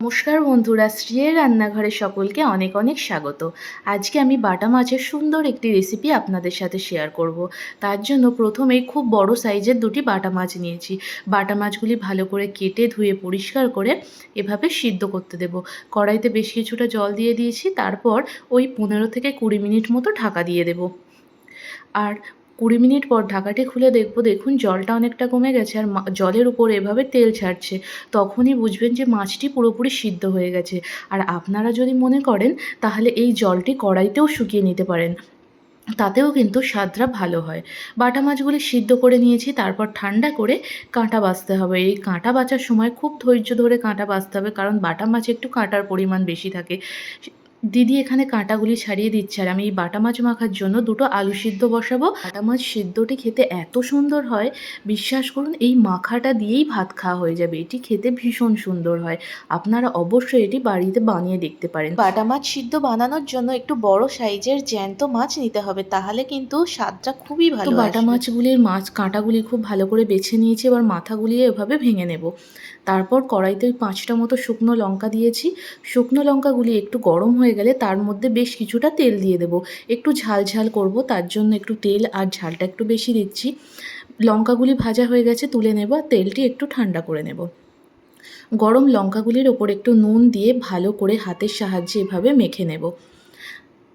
নমস্কার বন্ধুরা, শ্রীয়ের রান্নাঘরে সকলকে অনেক অনেক স্বাগত। আজকে আমি বাটা মাছের সুন্দর একটি রেসিপি আপনাদের সাথে শেয়ার করব। তার জন্য প্রথমেই খুব বড় সাইজের দুটি বাটা মাছ নিয়েছি। বাটা মাছগুলি ভালো করে কেটে, ধুয়ে, পরিষ্কার করে এভাবে সিদ্ধ করতে দেব। কড়াইতে বেশ কিছুটা জল দিয়ে দিয়েছি, তারপর ওই পনেরো থেকে কুড়ি মিনিট মতো ঢাকা দিয়ে দেব। আর কুড়ি মিনিট পর ঢাকাটি খুলে দেখব, দেখুন জলটা অনেকটা কমে গেছে আর জলের উপর এভাবে তেল ছাড়ছে, তখনই বুঝবেন যে মাছটি পুরোপুরি সিদ্ধ হয়ে গেছে। আর আপনারা যদি মনে করেন, তাহলে এই জলটি কড়াইতেও শুকিয়ে নিতে পারেন। তাতেও কিন্তু স্বাদটা ভালো হয়। বাটা মাছগুলি সিদ্ধ করে নিয়েছি, তারপর ঠান্ডা করে কাঁটা বাছতে হবে। এই কাঁটা বাছার সময় খুব ধৈর্য ধরে কাঁটা বাছতে হবে, কারণ বাটা মাছে একটু কাঁটার পরিমাণ বেশি থাকে। দিদি এখানে কাঁটাগুলি ছাড়িয়ে দিচ্ছে আর আমি এই বাটা মাছ মাখার জন্য দুটো আলু সিদ্ধ বসাবো। বাটা মাছ সিদ্ধটি খেতে এত সুন্দর হয় বিশ্বাস করুন এই মাখাটা দিয়েই ভাত খাওয়া হয়ে যাবে। এটি খেতে ভীষণ সুন্দর হয়। আপনারা অবশ্যই এটি বাড়িতে বানিয়ে দেখতে পারেন। বাটা মাছ সিদ্ধ বানানোর জন্য একটু বড় সাইজের জ্যান্ত মাছ নিতে হবে তাহলে কিন্তু স্বাদটা খুবই ভালো বাটা মাছগুলির মাছ কাঁটাগুলি খুব ভালো করে বেছে নিয়েছি এবার মাথাগুলি এভাবে ভেঙে নেব। তারপর কড়াইতে ওই পাঁচটা মতো শুকনো লঙ্কা দিয়েছি। শুকনো লঙ্কাগুলি একটু গরম হয়ে গেলে তার মধ্যে বেশ কিছুটা তেল দিয়ে দেবো। একটু ঝাল ঝাল করব, তার জন্য একটু তেল আর ঝালটা একটু বেশি দিচ্ছি। লঙ্কাগুলি ভাজা হয়ে গেছে, তুলে নেব তেলটি একটু ঠান্ডা করে নেব। গরম লঙ্কাগুলির ওপর একটু নুন দিয়ে ভালো করে হাতের সাহায্যে এভাবে মেখে নেব।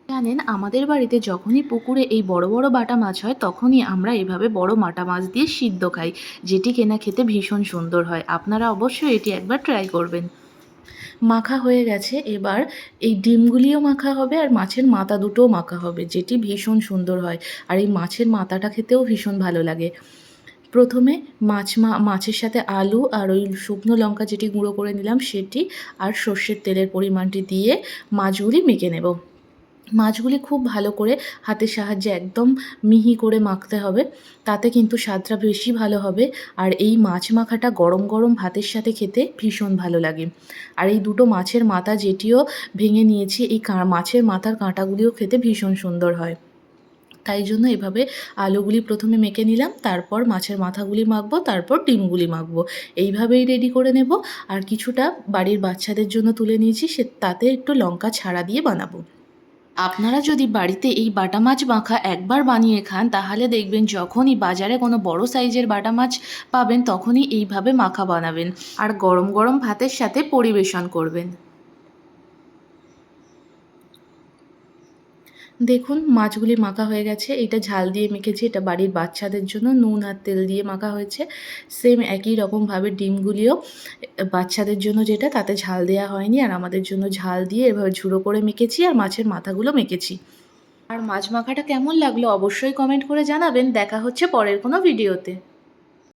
জানেন, আমাদের বাড়িতে যখনই পুকুরে এই বড় বড় বাটা মাছ হয়, তখনই আমরা এভাবে বড় মাটা মাছ দিয়ে সিদ্ধ খাই, যেটি কেনা খেতে ভীষণ সুন্দর হয়। আপনারা অবশ্যই এটি একবার ট্রাই করবেন। মাখা হয়ে গেছে। এবার এই ডিমগুলিও মাখা হবে আর মাছের মাথা দুটোও মাখা হবে, যেটি ভীষণ সুন্দর হয় আর এই মাছের মাথাটা খেতেও ভীষণ ভালো লাগে। প্রথমে মাছ মা, মাছের সাথে আলু আর ওই শুকনো লঙ্কা যেটি গুঁড়ো করে নিলাম, সেটি আর সর্ষের তেলের পরিমাণটি দিয়ে মাছগুলি মেখে নেব। মাছগুলি খুব ভালো করে হাতের সাহায্যে একদম মিহি করে মাখতে হবে। তাতে কিন্তু স্বাদটা বেশি ভালো হবে আর এই মাছ মাখাটা গরম গরম ভাতের সাথে খেতে ভীষণ ভালো লাগে। আর এই দুটো মাছের মাথা যেটিও ভেঙে নিয়েছি, এই মাছের মাথার কাঁটাগুলিও খেতে ভীষণ সুন্দর হয়। তাই জন্য এভাবে আলুগুলি প্রথমে মেখে নিলাম, তারপর মাছের মাথাগুলি মাখবো, তারপর ডিমগুলি মাখবো। এইভাবেই রেডি করে নেব। আর কিছুটা বাড়ির বাচ্চাদের জন্য তুলে নিয়েছি, সে, তাতে একটু লঙ্কা ছাড়া দিয়ে বানাবো। আপনারা যদি বাড়িতে এই বাটা মাছ মাখা একবার বানিয়ে খান, তাহলে দেখবেন যখনই বাজারে কোনো বড় সাইজের বাটা মাছ পাবেন, তখনই এইভাবে মাখা বানাবেন। আর গরম গরম ভাতের সাথে পরিবেশন করবেন। দেখুন, মাছগুলি মাখা হয়ে গেছে। এটা ঝাল দিয়ে মেখেছি। এটা বাড়ির বাচ্চাদের জন্য। নুন আর তেল দিয়ে মাখা হয়েছে। সেম একই রকমভাবে ডিমগুলিও। বাচ্চাদের জন্য যেটা, তাতে ঝাল দেওয়া হয়নি। আর আমাদের জন্য ঝাল দিয়ে এভাবে ঝুড়ো করে মেখেছি আর মাছের মাথাগুলো মেখেছি। আর মাছ মাখাটা কেমন লাগল অবশ্যই কমেন্ট করে জানাবেন। দেখা হচ্ছে পরের কোনো ভিডিওতে।